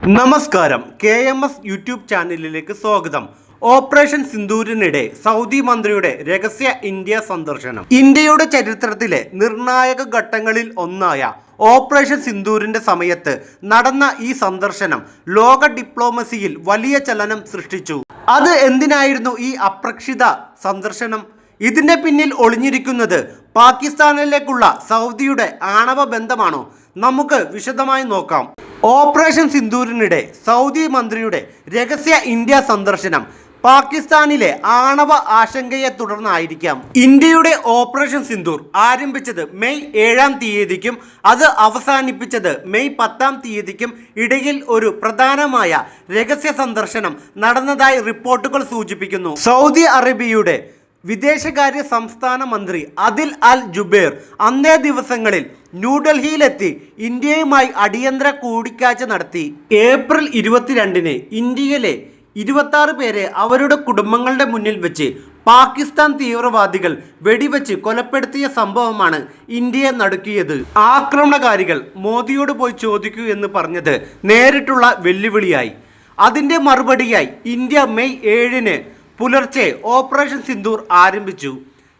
നമസ്കാരം. K M S YouTube ചാനലിലേക്ക് സ്വാഗതം. ഓപ്പറേഷൻ സിന്ദൂരിനിടെ സൗദി മന്ത്രിയുടെ രഹസ്യ ഇന്ത്യ സന്ദർശനം. ഇന്ത്യയുടെ ചരിത്രത്തിലെ നിർണായക ഘട്ടങ്ങളിൽ ഒന്നായ ഓപ്പറേഷൻ സിന്ദൂരിന്റെ സമയത്ത് നടന്ന ഈ സന്ദർശനം ലോക ഡിപ്ലോമസിയിൽ വലിയ ചലനം സൃഷ്ടിച്ചു. അത് എന്തിനായിരുന്നു ഈ അപ്രക്ഷിത സന്ദർശനം? ഇതിന്റെ പിന്നിൽ ഒളിഞ്ഞിരിക്കുന്നത് പാകിസ്ഥാനിലേക്കുള്ള സൗദിയുടെ ആണവ ബന്ധമാണോ? നമുക്ക് വിശദമായി നോക്കാം. ഓപ്പറേഷൻ സിന്ദൂരിനിടെ സൗദി മന്ത്രിയുടെ രഹസ്യ ഇന്ത്യ സന്ദർശനം പാകിസ്ഥാനിലെ ആണവ ആശങ്കയെ തുടർന്നായിരിക്കാം. ഇന്ത്യയുടെ ഓപ്പറേഷൻ സിന്ദൂർ ആരംഭിച്ചത് മെയ് ഏഴാം തീയതിക്കും അത് അവസാനിപ്പിച്ചത് മെയ് പത്താം തീയതിക്കും ഇടയിൽ ഒരു പ്രധാനമായ രഹസ്യ സന്ദർശനം നടന്നതായി റിപ്പോർട്ടുകൾ സൂചിപ്പിക്കുന്നു. സൗദി അറേബ്യയുടെ വിദേശകാര്യ സംസ്ഥാന മന്ത്രി അദിൽ അൽ ജുബേർ അന്നേ ദിവസങ്ങളിൽ ന്യൂഡൽഹിയിലെത്തി ഇന്ത്യയുമായി അടിയന്തര കൂടിക്കാഴ്ച നടത്തി. ഏപ്രിൽ ഇരുപത്തിരണ്ടിന് ഇന്ത്യയിലെ ഇരുപത്തി പേരെ അവരുടെ കുടുംബങ്ങളുടെ മുന്നിൽ വെച്ച് പാകിസ്ഥാൻ തീവ്രവാദികൾ വെടിവെച്ച് കൊലപ്പെടുത്തിയ സംഭവമാണ് ഇന്ത്യയെ നടുക്കിയത്. ആക്രമണകാരികൾ മോദിയോട് പോയി ചോദിക്കൂ എന്ന് പറഞ്ഞത് നേരിട്ടുള്ള വെല്ലുവിളിയായി. അതിന്റെ മറുപടിയായി ഇന്ത്യ മെയ് ഏഴിന് പുലർച്ചെ ഓപ്പറേഷൻ സിന്ദൂർ ആരംഭിച്ചു.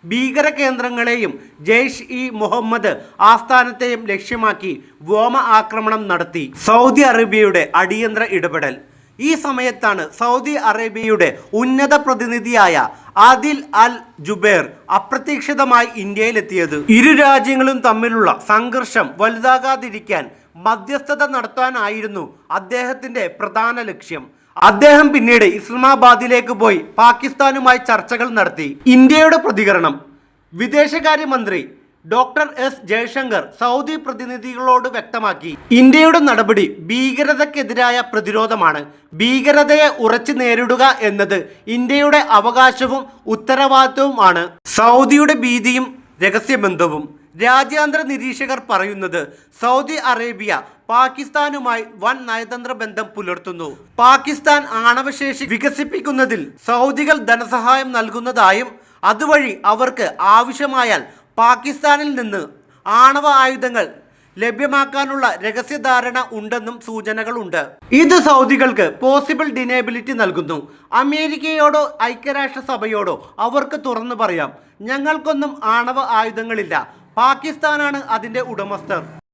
ഭീകര കേന്ദ്രങ്ങളെയും ജെയ്ഷ് ഇ മുഹമ്മദ് ആസ്ഥാനത്തെയും ലക്ഷ്യമാക്കി വ്യോമ ആക്രമണം നടത്തി. സൗദി അറേബ്യയുടെ അടിയന്തര ഇടപെടൽ. ഈ സമയത്താണ് സൗദി അറേബ്യയുടെ ഉന്നത പ്രതിനിധിയായ ആദിൽ അൽ ജുബേർ അപ്രതീക്ഷിതമായി ഇന്ത്യയിലെത്തിയത്. ഇരു രാജ്യങ്ങളും തമ്മിലുള്ള സംഘർഷം വലുതാകാതിരിക്കാൻ മധ്യസ്ഥത നടത്താനായിരുന്നു അദ്ദേഹത്തിന്റെ പ്രധാന ലക്ഷ്യം. അദ്ദേഹം പിന്നീട് ഇസ്ലാമാബാദിലേക്ക് പോയി പാകിസ്ഥാനുമായി ചർച്ചകൾ നടത്തി. ഇന്ത്യയുടെ പ്രതികരണം വിദേശകാര്യമന്ത്രി ഡോക്ടർ എസ് ജയശങ്കർ സൗദി പ്രതിനിധികളോട് വ്യക്തമാക്കി. ഇന്ത്യയുടെ നടപടി ഭീകരതയ്ക്കെതിരായ പ്രതിരോധമാണ്. ഭീകരതയെ ഉറച്ചു നേരിടുക എന്നത് ഇന്ത്യയുടെ അവകാശവും ഉത്തരവാദിത്വവുമാണ്. സൗദിയുടെ ഭീതിയും രഹസ്യബന്ധവും. രാജ്യാന്തര നിരീക്ഷകർ പറയുന്നത് സൗദി അറേബ്യ പാകിസ്ഥാനുമായി വൻ നയതന്ത്ര ബന്ധം പുലർത്തുന്നു. പാകിസ്ഥാൻ ആണവശേഷി വികസിപ്പിക്കുന്നതിൽ സൗദികൾ ധനസഹായം നൽകുന്നതായും അതുവഴി അവർക്ക് ആവശ്യമായാൽ പാകിസ്ഥാനിൽ നിന്ന് ആണവ ആയുധങ്ങൾ ലഭ്യമാക്കാനുള്ള രഹസ്യധാരണ ഉണ്ടെന്നും സൂചനകളുണ്ട്. ഇത് സൗദികൾക്ക് പോസിബിൾ ഡിനേബിലിറ്റി നൽകുന്നു. അമേരിക്കയോടോ ഐക്യരാഷ്ട്രസഭയോടോ അവർക്ക് തുറന്നു പറയാം ഞങ്ങൾക്കൊന്നും ആണവ ആയുധങ്ങളില്ല. പാകിസ്ഥാനാണ് അതിന്റെ ഉടമസ്ഥർ.